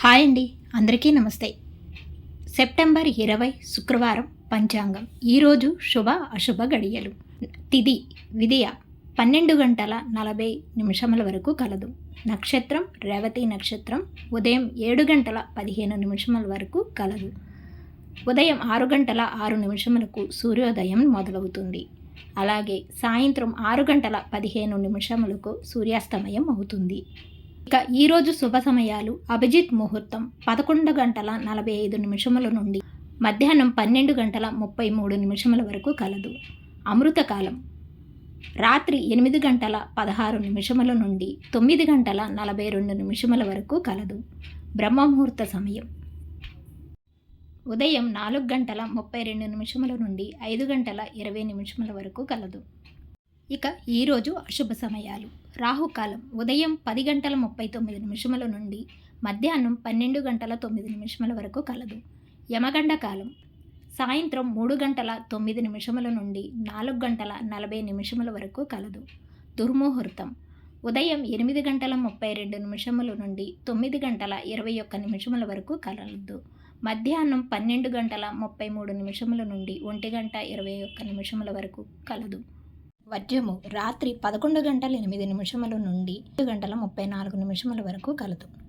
Hi అండి. అందరికీ నమస్తే. సెప్టెంబర్ ఇరవై శుక్రవారం పంచాంగం. ఈరోజు శుభ అశుభ గడియలు. తిది విదియ పన్నెండు గంటల నలభై నిమిషముల వరకు కలదు. నక్షత్రం రేవతి నక్షత్రం ఉదయం ఏడు గంటల పదిహేను నిమిషముల వరకు కలదు. ఉదయం ఆరు గంటల ఆరు నిమిషములకు సూర్యోదయం మొదలవుతుంది. అలాగే సాయంత్రం ఆరు గంటల పదిహేను నిమిషములకు సూర్యాస్తమయం అవుతుంది. ఇక ఈరోజు శుభ సమయాలు. అభిజిత్ ముహూర్తం పదకొండు గంటల నలభై ఐదు నిమిషముల నుండి. మధ్యాహ్నం పన్నెండు గంటల ముప్పై మూడు నిమిషముల వరకు కలదు. అమృతకాలం రాత్రి ఎనిమిది గంటల పదహారు నిమిషముల నుండి తొమ్మిది గంటల నలభై రెండు నిమిషముల వరకు కలదు. బ్రహ్మముహూర్త సమయం ఉదయం నాలుగు గంటల ముప్పై రెండు నిమిషముల నుండి ఐదు గంటల ఇరవై నిమిషముల వరకు కలదు. ఇక ఈరోజు అశుభ సమయాలు. రాహుకాలం ఉదయం పది గంటల ముప్పై తొమ్మిది నిమిషముల నుండి మధ్యాహ్నం పన్నెండు గంటల తొమ్మిది నిమిషముల వరకు కలదు. యమగండ కాలం సాయంత్రం మూడు గంటల తొమ్మిది నిమిషముల నుండి నాలుగు గంటల నలభై నిమిషముల వరకు కలదు. దుర్ముహూర్తం ఉదయం ఎనిమిది గంటల ముప్పై రెండు నిమిషముల నుండి తొమ్మిది గంటల ఇరవై ఒక్క నిమిషముల వరకు కలదు. మధ్యాహ్నం పన్నెండు గంటల ముప్పై మూడు నిమిషముల నుండి ఒంటి గంట ఇరవై ఒక్క నిమిషముల వరకు కలదు. వజ్రము రాత్రి పదకొండు గంటల ఎనిమిది నిమిషముల నుండి గంటల ముప్పై నాలుగు నిమిషముల వరకు కలదు.